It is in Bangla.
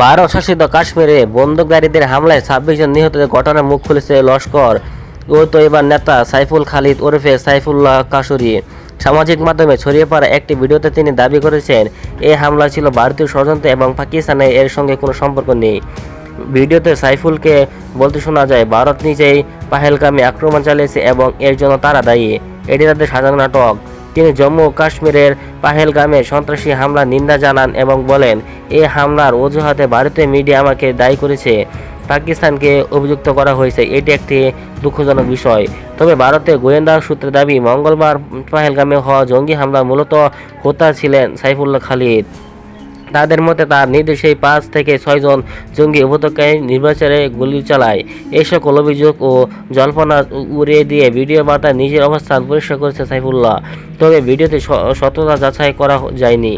ভারত শাসিত কাশ্মীরে বন্দুকধারীদের হামলায় ছাব্বিশ জন নিহতের ঘটনার মুখ খুলেছে লস্কর। ও তৈবার নেতা সাইফুল খালিদ ওরফে সাইফুল্লাহ কাসুরি। সামাজিক মাধ্যমে ছড়িয়ে পড়া একটি ভিডিওতে তিনি দাবি করেছেন এই হামলা ছিল ভারতীয় ষড়যন্ত্র এবং পাকিস্তানের এর সঙ্গে কোনো সম্পর্ক নেই। ভিডিওতে সাইফুলকে বলতে শোনা যায়, ভারত নিজেই পাহেলগামে আক্রমণ চালিয়েছে এবং এর জন্য তারা দায়ী। এটি তাদের সাজানো নাটক। তিনি জম্মু ও কাশ্মীরের পাহেলগামে সন্ত্রাসী হামলা নিন্দা জানান এবং বলেন, এ হামলার অজুহাতে ভারতীয় মিডিয়া আমাকে দায়ী করেছে। পাকিস্তানকে অভিযুক্ত করা হয়েছে। এটি একটি দুঃখজনক বিষয়। তবে ভারতের গোয়েন্দা সূত্রে দাবি, মঙ্গলবার পাহেলগামে হওয়া জঙ্গি হামলা মূলত হোতা ছিলেন সাইফুল্লাহ খালিদ। তাদের মতে তার নির্দেশেই পাঁচ থেকে ছয়জন জঙ্গি উপত্যকায় নির্বাচনে গুলি চালায়। এই সকল অভিযোগ ও জল্পনা উড়িয়ে দিয়ে ভিডিও বার্তায় নিজের অবস্থান পরিষ্কার করেছে সাইফুল্লাহ। তবে ভিডিওতে সততা যাচাই করা যায়নি।